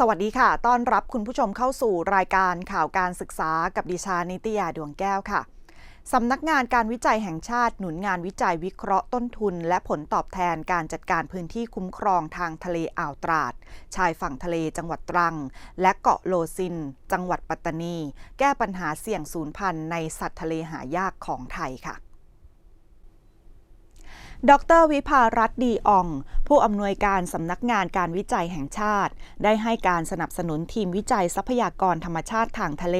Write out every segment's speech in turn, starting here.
สวัสดีค่ะ ต้อนรับคุณผู้ชมเข้าสู่รายการข่าวการศึกษากับดิฉันนิตยาดวงแก้วค่ะ สำนักงานการวิจัยแห่งชาติหนุนงานวิจัยวิเคราะห์ต้นทุน และผลตอบแทนการจัดการพื้นที่คุ้มครองทางทะเลอ่าวตราด ชายฝั่งทะเลจังหวัดตรัง และเกาะโลซิน จังหวัดปัตตานี แก้ปัญหาเสี่ยงสูญพันธุ์ในสัตว์ทะเลหายากของไทยค่ะดรวิภารัตน์ดีอ่อง ผู้อำนวยการสำนักงานการวิจัยแห่งชาติ ได้ให้การสนับสนุนทีมวิจัยทรัพยากรธรรมชาติทางทะเล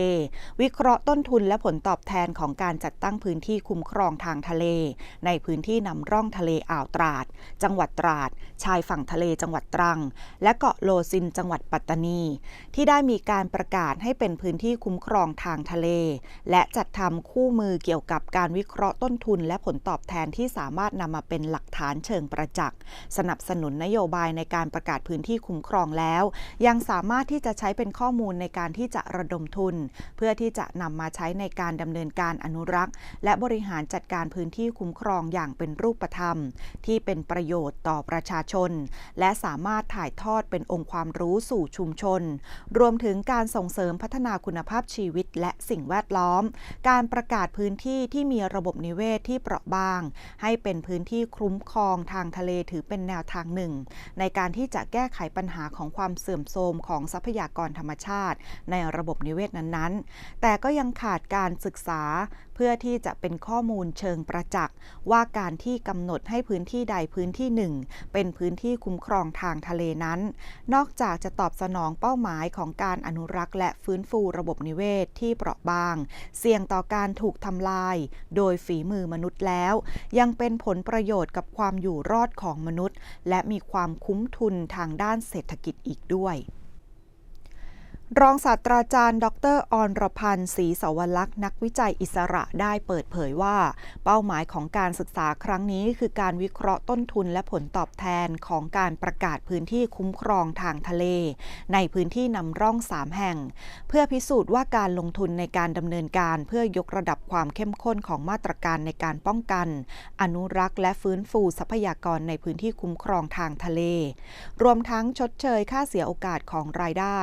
วิเคราะห์ต้นทุนและผลตอบแทนของการจัดตั้งพื้นที่คุ้มครองทางทะเล ในพื้นที่นำร่องทะเลอ่าวตราด จังหวัดตราด ชายฝั่งทะเลจังหวัดตรัง และเกาะโลซินจังหวัดปัตตานี ที่ได้มีการประกาศให้เป็นพื้นที่คุ้มครองทางทะเล และจัดทำคู่มือเกี่ยวกับการวิเคราะห์ต้นทุนและผลตอบแทนที่สามารถนำมาเป็นหลักฐานเชิงประจักษ์สนับสนุนนโยบายในการประกาศพื้นที่คุ้มครองแล้ว ยังสามารถที่จะใช้เป็นข้อมูลในการที่จะระดมทุน เพื่อที่จะนำมาใช้ในการดำเนินการอนุรักษ์ และบริหารจัดการพื้นที่คุ้มครองอย่างเป็นรูปธรรม ที่เป็นประโยชน์ต่อประชาชน และสามารถถ่ายทอดเป็นองค์ความรู้สู่ชุมชน รวมถึงการส่งเสริมพัฒนาคุณภาพชีวิต และสิ่งแวดล้อม การประกาศพื้นที่ที่มีระบบนิเวศที่เปราะบาง ให้เป็นพื้นที่คุ้มครองทางทะเลถือเป็นแนวทางหนึ่ง ในการที่จะแก้ไขปัญหาของความเสื่อมโทรมของทรัพยากรธรรมชาติ ในระบบนิเวศนั้นๆ แต่ก็ยังขาดการศึกษา พื่อที่จะเป็นข้อมูลเชิงประจักษ์ ว่าการที่กำหนดให้พื้นที่ใดพื้นที่หนึ่ง เป็นพื้นที่คุ้มครองทางทะเลนั้น นอกจากจะตอบสนองเป้าหมายของการอนุรักษ์ และฟื้นฟูระบบนิเวศที่เปราะบาง เสี่ยงต่อการถูกทำลาย โดยฝีมือมนุษย์แล้ว ยังเป็นผลประโยชน์กับความอยู่รอดของมนุษย์ และมีความคุ้มทุนทางด้านเศรษฐกิจอีกด้วย รองศาสตราจารย์ ดรอรพันธ์ศรีสวรักษ์นักวิจัยอิสระได้เปิดเผยว่า เป้าหมายของการศึกษาครั้งนี้ คือการวิเคราะห์ต้นทุนและผลตอบแทนของการประกาศพื้นที่คุ้มครองทางทะเล ในพื้นที่นำร่อง 3 แห่ง เพื่อพิสูจน์ว่าการลงทุนในการดำเนินการเพื่อยกระดับความเข้มข้นของมาตรการในการป้องกัน อนุรักษ์และฟื้นฟูทรัพยากรในพื้นที่คุ้มครองทางทะเล รวมทั้งชดเชยค่าเสียโอกาสของรายได้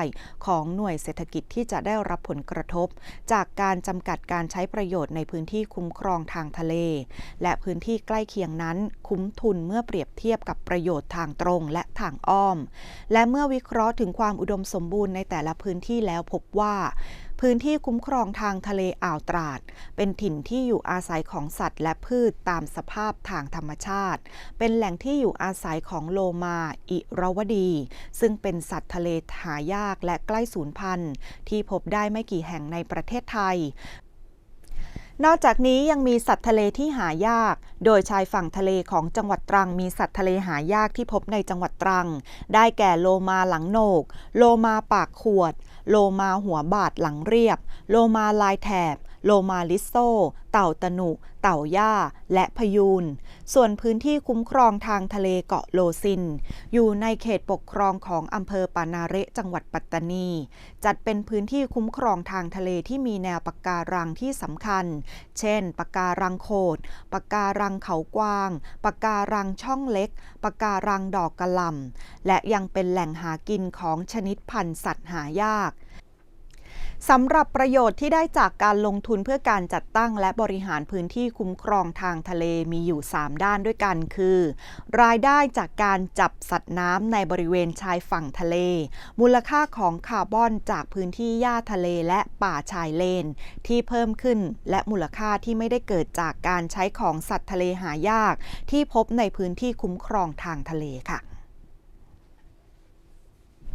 ของหน่วยเศรษฐกิจที่จะได้รับผลกระทบ จากการจำกัดการใช้ประโยชน์ในพื้นที่คุ้มครองทางทะเล และพื้นที่ใกล้เคียงนั้น คุ้มทุนเมื่อเปรียบเทียบกับประโยชน์ทางตรงและทางอ้อม และเมื่อวิเคราะห์ถึงความอุดมสมบูรณ์ในแต่ละพื้นที่แล้วพบว่าพื้นที่คุ้มครองทางทะเลอ่าวตราด เป็นถิ่นที่อยู่อาศัยของสัตว์และพืชตามสภาพทางธรรมชาติ เป็นแหล่งที่อยู่อาศัยของโลมา อิรวดี ซึ่งเป็นสัตว์ทะเลหายากและใกล้สูญพันธุ์ ที่พบได้ไม่กี่แห่งในประเทศไทยนอกจากนี้ยังมีสัตว์ทะเลที่หายาก โดยชายฝั่งทะเลของจังหวัดตรังมีสัตว์ทะเลหายากที่พบในจังหวัดตรัง ได้แก่โลมาหลังโหนก โลมาปากขวด โลมาหัวบาดหลังเรียบ โลมาลายแถบ โลมาลิโซ เต่าตะหนุ เต่าย่า และพยูน ส่วนพื้นที่คุ้มครองทางทะเลเกาะโลซิน อยู่ในเขตปกครองของอำเภอปานาเระจังหวัดปัตตานี จัดเป็นพื้นที่คุ้มครองทางทะเลที่มีแนวปะการังที่สำคัญ เช่น ปะการังโขด ปะการังเขากวาง ปะการังช่องเล็ก ปะการังดอกกระลำและยังเป็นแหล่งหากินของชนิดพันธุ์สัตว์หายาก สำหรับประโยชน์ที่ได้จากการลงทุนเพื่อการจัดตั้งและบริหารพื้นที่คุ้มครองทางทะเลมีอยู่ 3 ด้านด้วยกันคือ รายได้จากการจับสัตว์น้ำในบริเวณชายฝั่งทะเล มูลค่าของคาร์บอนจากพื้นที่หญ้าทะเลและป่าชายเลน ที่เพิ่มขึ้นและมูลค่าที่ไม่ได้เกิดจากการใช้ของสัตว์ทะเลหายาก ที่พบในพื้นที่คุ้มครองทางทะเลค่ะ